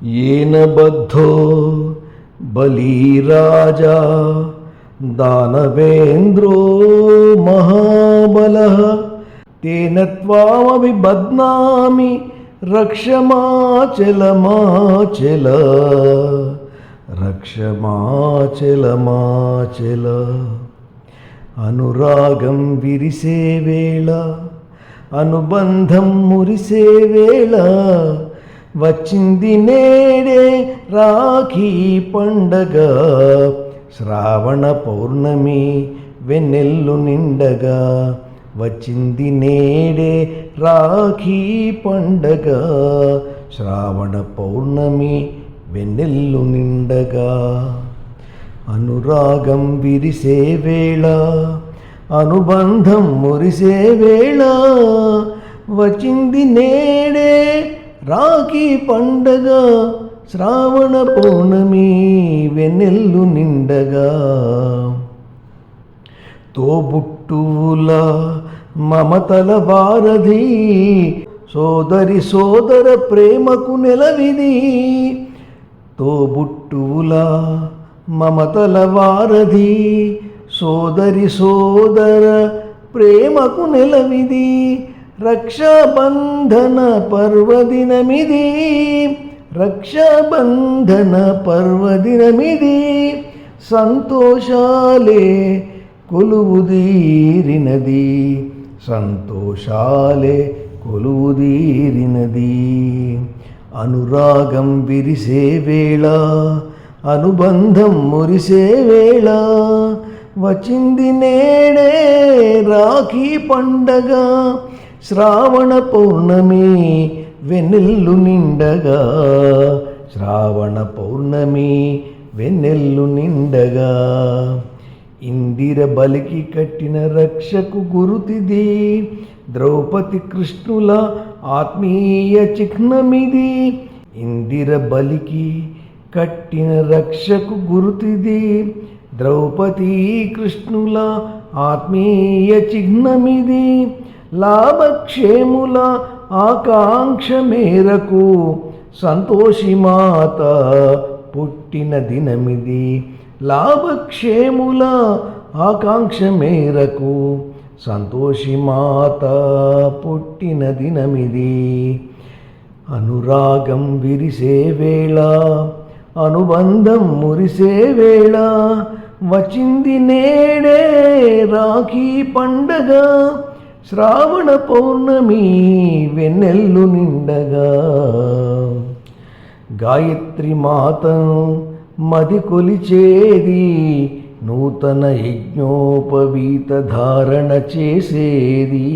येन बद्धो बलीराजा दानवेन्द्रो महाबलः तेन त्वामपि बध्नामि रक्षमाचलमाचल రక్షమాచలమాచల అనురాగం విరిసే వేళ అనుబంధం మురిసే వేళ వచ్చింది నేడే రాఖీ పండగ. శ్రావణ పౌర్ణమి వెన్నెల్లు నిండగా. వచ్చింది నేడే రాఖీ పండగ. శ్రావణ పౌర్ణమి వెన్నెల్లు నిండగా. అనురాగం విరిసే వేళ అనుబంధం మురిసే వేళ. వచ్చింది నేడే రాఖీ పండగ శ్రావణ పౌర్ణమి వెన్నెల్లు నిండగా. తోబుట్టువుల మమతల వారధి సోదరి సోదర ప్రేమకు నెలవిది తోబుట్టువుల మమతల వారధి సోదరి సోదర ప్రేమకు నెలవిది రక్షాబంధన పర్వదినమిది. రక్షాబంధన పర్వదినమిది. సంతోషాలే కొలువుదీరినది. సంతోషాలే కొలువుదీరినది. అనురాగం విరిసే వేళ అనుబంధం మురిసే వేళ వచ్చింది నేడే రాఖీ పండగ శ్రావణ పౌర్ణమి వెన్నెల్లు నిండగా. శ్రావణ పౌర్ణమి వెన్నెల్లు నిండగా. ఇందిర బలికి కట్టిన రక్షకు గురుతిది. ద్రౌపది కృష్ణుల ఆత్మీయ చిహ్నమిది. ఇందిర బలికి కట్టిన రక్షకు గురుతిది. ద్రౌపది కృష్ణుల ఆత్మీయ చిహ్నమిది. లాభక్షేముల ఆకాంక్ష మేరకు సంతోషిమాత పుట్టిన దినమిది. లాభక్షేముల ఆకాంక్ష మేరకు సంతోషిమాత పుట్టిన దినమిది. అనురాగం విరిసే వేళ అనుబంధం మురిసే వేళ వచ్చింది నేడే రాఖీ పండగ శ్రావణ పౌర్ణమి వెన్నెల్లు నిండగా. గాయత్రి మాతను మది కొలిచేది నూతన యజ్ఞోపవీత ధారణ చేసేది.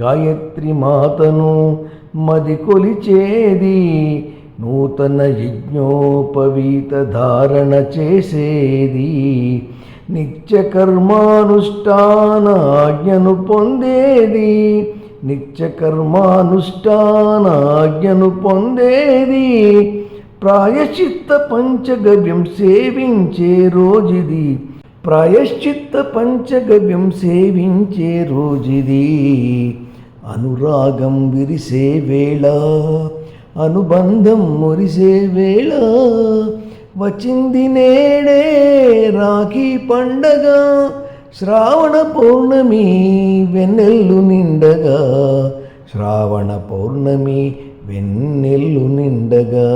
గాయత్రి మాతను మది కొలిచేది నూతన యజ్ఞోపవీతధారణ చేసేది. నిత్య కర్మానుష్ఠానాజ్ఞను పొందేది. నిత్య కర్మానుష్ఠానాజ్ఞను పొందేది. ప్రాయశ్చిత్త పంచగవ్యం సేవించే రోజుది. ప్రాయశ్చిత్త పంచగవ్యం సేవించే రోజుది. అనురాగం విరిసే వేళ అనుబంధం మురిసే వేళ వచ్చింది నేడే రాఖీ పండగ. శ్రావణ పౌర్ణమి వెన్నెల్లు నిండగా. శ్రావణ పౌర్ణమి వెన్నెల్లు నిండగా.